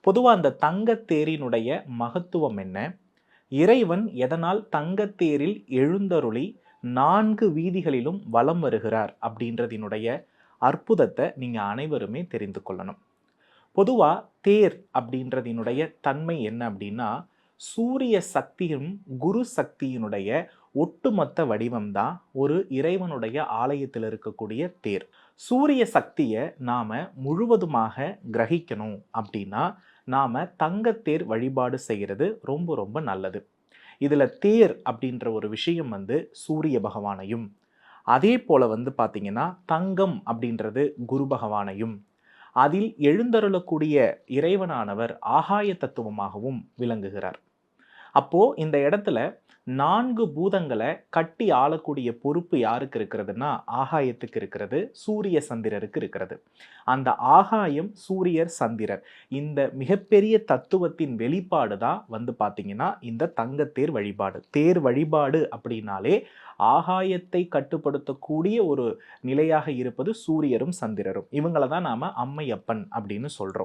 பொதுவாக அந்த தங்கத்தேரினுடைய மகத்துவம் என்ன? இறைவன் எதனால் தங்கத்தேரில் எழுந்தருளி நான்கு வீதிகளிலும் வலம் வருகிறார் அப்படின்றதினுடைய அற்புதத்தை நீங்கள் அனைவருமே தெரிந்து கொள்ளணும். பொதுவாக தேர் அப்படின்றதினுடைய தன்மை என்ன அப்படின்னா சூரிய சக்தியும் குரு சக்தியினுடைய ஒட்டுமொத்த வடிவம்தான் ஒரு இறைவனுடைய ஆலயத்தில் இருக்கக்கூடிய தேர். சூரிய சக்தியை நாம் முழுவதுமாக கிரகிக்கணும் அப்படின்னா நாம் தங்கத்தேர் வழிபாடு செய்கிறது ரொம்ப ரொம்ப நல்லது. இதில் தேர் அப்படின்ற ஒரு விஷயம் வந்து சூரிய பகவானையும் அதே போல் வந்து பார்த்திங்கன்னா தங்கம் அப்படின்றது குரு பகவானையும் அதில் எழுந்தருளக்கூடிய இறைவனானவர் ஆகாய தத்துவமாகவும் விளங்குகிறார். அப்போது இந்த இடத்துல நான்கு பூதங்களை கட்டி ஆளக்கூடிய பொறுப்பு யாருக்கு இருக்கிறதுனா ஆகாயத்துக்கு இருக்கிறது சூரிய சந்திரருக்கு இருக்கிறது. அந்த ஆகாயம் சூரியர் சந்திரர். இந்த மிகப்பெரிய தத்துவத்தின் வெளிப்பாடு தான் வந்து பார்த்தீங்கன்னா இந்த தங்கத்தேர் வழிபாடு. தேர் வழிபாடு அப்படின்னாலே ஆகாயத்தை கட்டுப்படுத்தக்கூடிய ஒரு நிலையாக இருப்பது சூரியரும் சந்திரரும். இவங்களை தான் நாம் அம்மையப்பன் அப்படின்னு சொல்கிறோம்